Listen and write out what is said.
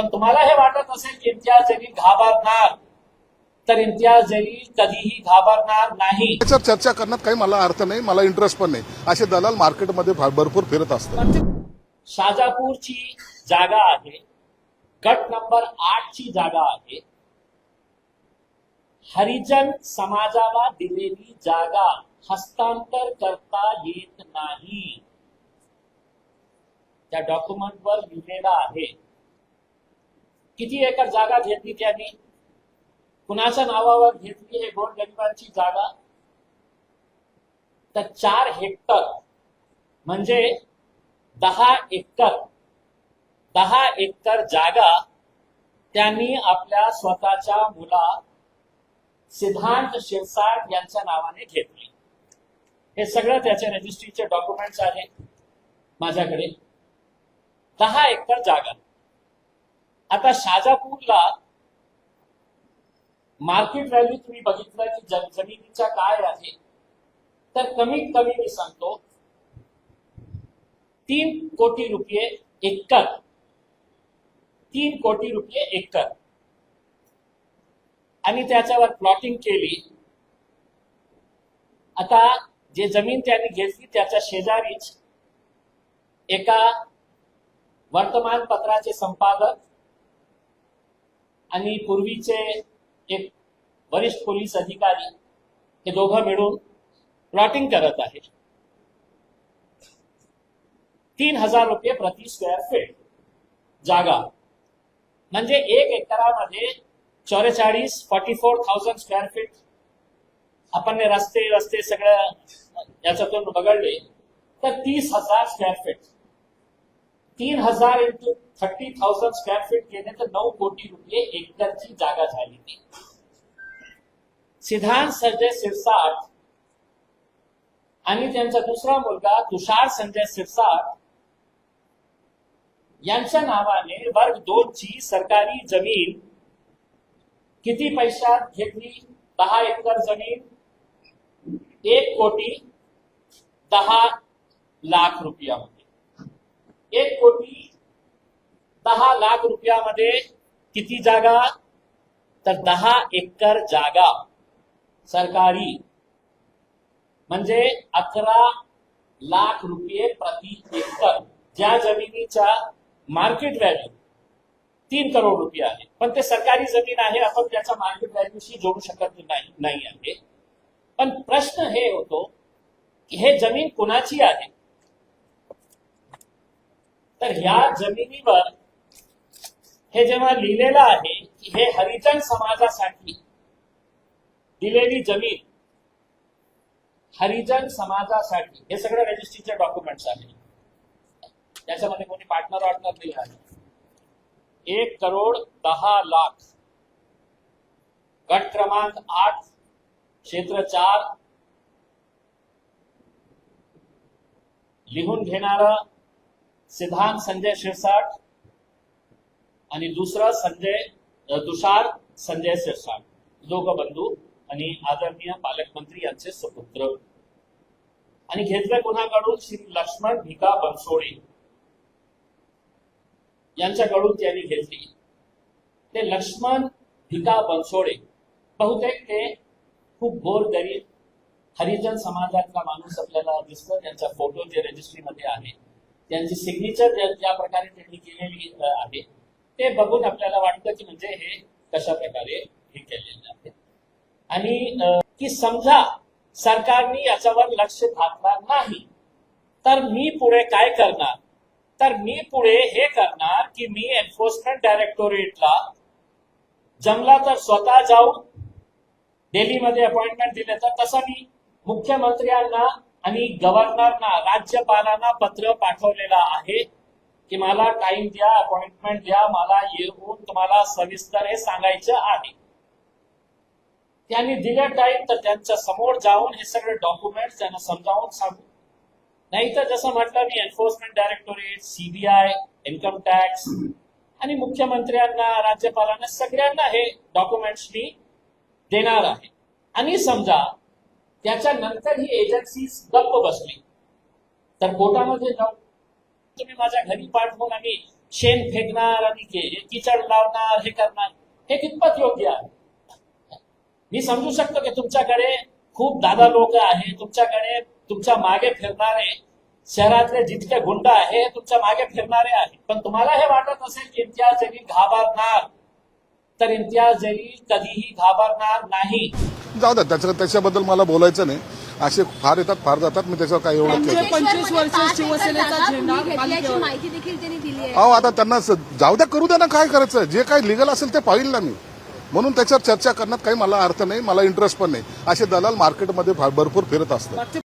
पण तुम्हाला हे वाटत असेल की इम्तियाज जलील घाबरणार तर इम्तियाज जलील कधीही घाबरणार नाही. त्याच्यावर चर्चा करण्यात काही मला अर्थ नाही मला इंटरेस्ट पण नाही. असे दलाल मार्केटमध्ये भरपूर फिरत असतात. शाजापूरची जागा आहे गट नंबर आठ ची जागा आहे. हरिजन समाजाला दिलेली जागा हस्तांतर करता येत नाही. त्या डॉक्युमेंटवर लिहिलेलं आहे. किती एकर जागा घेतली त्यांनी? कुणाच्या नावावर घेतली हे गोरगरिबांची जागा? तर चार हेक्टर म्हणजे दहा एकर दहा एकर जागा त्यांनी आपल्या स्वतःच्या मुला सिद्धांत शिरसाट यांच्या नावाने घेतली. हे सगळं त्याचे रजिस्ट्रीचे डॉक्युमेंट्स आहेत माझ्याकडे. दहा एकर जागा. आता शाजापूरला मार्केट व्हॅल्यू तुम्ही बघितलं की जमिनीच्या काय आहे. तर कमीत कमी मी सांगतो तीन कोटी रुपये एकर. तीन कोटी रुपये एकर. आणि त्याच्यावर प्लॉटिंग केली. आता जे जमीन त्यांनी घेतली त्याच्या शेजारीच एका वर्तमानपत्राचे संपादक आणि पूर्वीचे एक वरिष्ठ पोलीस अधिकारी हे दोघं मिळून प्लॉटिंग करत आहेत. तीन हजार रुपये प्रति स्क्वेअर फीट जागा. म्हणजे एक एकरामध्ये चौवेचाळीस forty four thousand square feet आपण रस्ते रस्ते सगळं याच्यातून बघडले तर तीस हजार स्क्वेअर फीट तीन हज़ार into thirty thousand square feet केले तर नऊ कोटी रुपये एकरची जागा झाली ती सिद्धांत संजय सिरसाट आणि त्यांचा दुसरा मुलगा तुषार संजय सिरसाट, यांच्या नावाने वर्ग दोन ची सरकारी ज़मीन, किती पैशात घेतली? दहा एकर ज़मीन, एक कोटी दहा लाख रुपयामध्ये एक कोटी दहा लाख रुपयामध्ये किती जागा? तर दहा एकर जागा सरकारी. म्हणजे अकरा लाख रुपये प्रति एकर. ज्या जमिनीच्या मार्केट व्हॅल्यू तीन करोड रुपये आहे. पण ते सरकारी जमीन आहे आपण त्याच्या मार्केट व्हॅल्यूशी जोडू शकत नाही नाही आहे. पण प्रश्न हे होतो की हे जमीन कुणाची आहे? तर ह्या जमिनीवर हे जेव्हा लिहिलेलं आहे की हे हरिजन समाजासाठी दिलेली जमीन हरिजन समाजासाठी हे सगळं रजिस्ट्रीचे डॉक्युमेंट्स आहेत. त्याच्यामध्ये कोणी पार्टनर वाटणार नाही आहे. एक करोड दहा लाख गट क्रमांक आठ क्षेत्र चार लिहून घेणारा सिद्धांत संजय शिरसाट आणि दुसरा संजय तुषार संजय शिरसाट. दोघं बंधू आणि आदरणीय पालकमंत्री यांचे सुपुत्र. आणि घेतलं कोणाकडून? श्री लक्ष्मण भिका बनसोडे. यांच्याकडून त्यांनी घेतली. ते लक्ष्मण भिका बनसोडे. बहुतेक ते खूप गोर गरीब हरिजन समाजातला माणूस आपल्याला दिसतो. त्यांचा फोटो जे रजिस्ट्रीमध्ये आहे. त्यांची सिग्नेचर ज्या प्रकारे त्यांनी केलेली आहे ते बघून आपल्याला वाटतं की म्हणजे हे कशा प्रकारे हे केलेलं आहे. आणि की समजा सरकारने याच्यावर लक्ष घातलं नाही तर मी पुढे काय करणार? तर मी पुढे हे करणार की मी एन्फोर्समेंट डायरेक्टोरेटला जमला तर स्वतः जाऊन दिल्लीमध्ये अपॉइंटमेंट दिले. तर तसं मी मुख्यमंत्र्यांना आणि गव्हर्नरना राज्यपालांना पत्र पाठवलेलं आहे की मला टाइम द्या अपॉइंटमेंट द्या मला येऊन तुम्हाला सविस्तर हे सांगायचं आहे. त्यांनी दिलं टाइम तर त्यांच्यासमोर जाऊन हे सगळे डॉक्युमेंट त्यांना समजावून सांगू. नाही तर जसं म्हटलं मी Enforcement Directorate CBI income tax आणि मुख्यमंत्र्यांना राज्यपालांना सगळ्यांना हे डॉक्युमेंट्स मी देणार आहे. आणि समजा त्याच्यानंतर ही एजन्सी गप्प बसली. तर कोर्टामध्ये जाऊ तुम्ही माझ्या घरी पाठवून आम्ही शेण फेकणार आणि किचड लावणार हे करणार. हे कितपत योग्य आहे? मी समजू शकतो की तुमच्याकडे खूप दादा लोक आहे तुमच्याकडे तुमच्या मागे फिरणारे शहरातले जितके गुंड आहे तुमच्या मागे फिरणारे आहेत. पण तुम्हाला हे वाटत असेल की इम्तियाज जमीन घाबरणार. तर इम्तियाज जलील कधीही घाबरणार नाही. जाऊ द्या त्याच्या त्याच्याबद्दल मला बोलायचं नाही. असे फार येतात फार जातात मी त्याच्यावर काही एवढं पंचवीस केलं पंचवीस वर्ष पाच एकर शिवसेनेचा जागा झेंडा तुम्ही घेतल्याची पालिकेवर माहिती देखील त्यांनी दिली आहे. अहो आता त्यांना स- जाऊ द्या करू द्या ना काय करायचं? जे काही लिगल असेल ते पाहिल ना मी. म्हणून त्याच्यावर चर्चा करण्यात काही मला अर्थ नाही मला इंटरेस्ट पण नाही. असे दलाल मार्केटमध्ये फार- भरपूर फिरत असतात. मागचे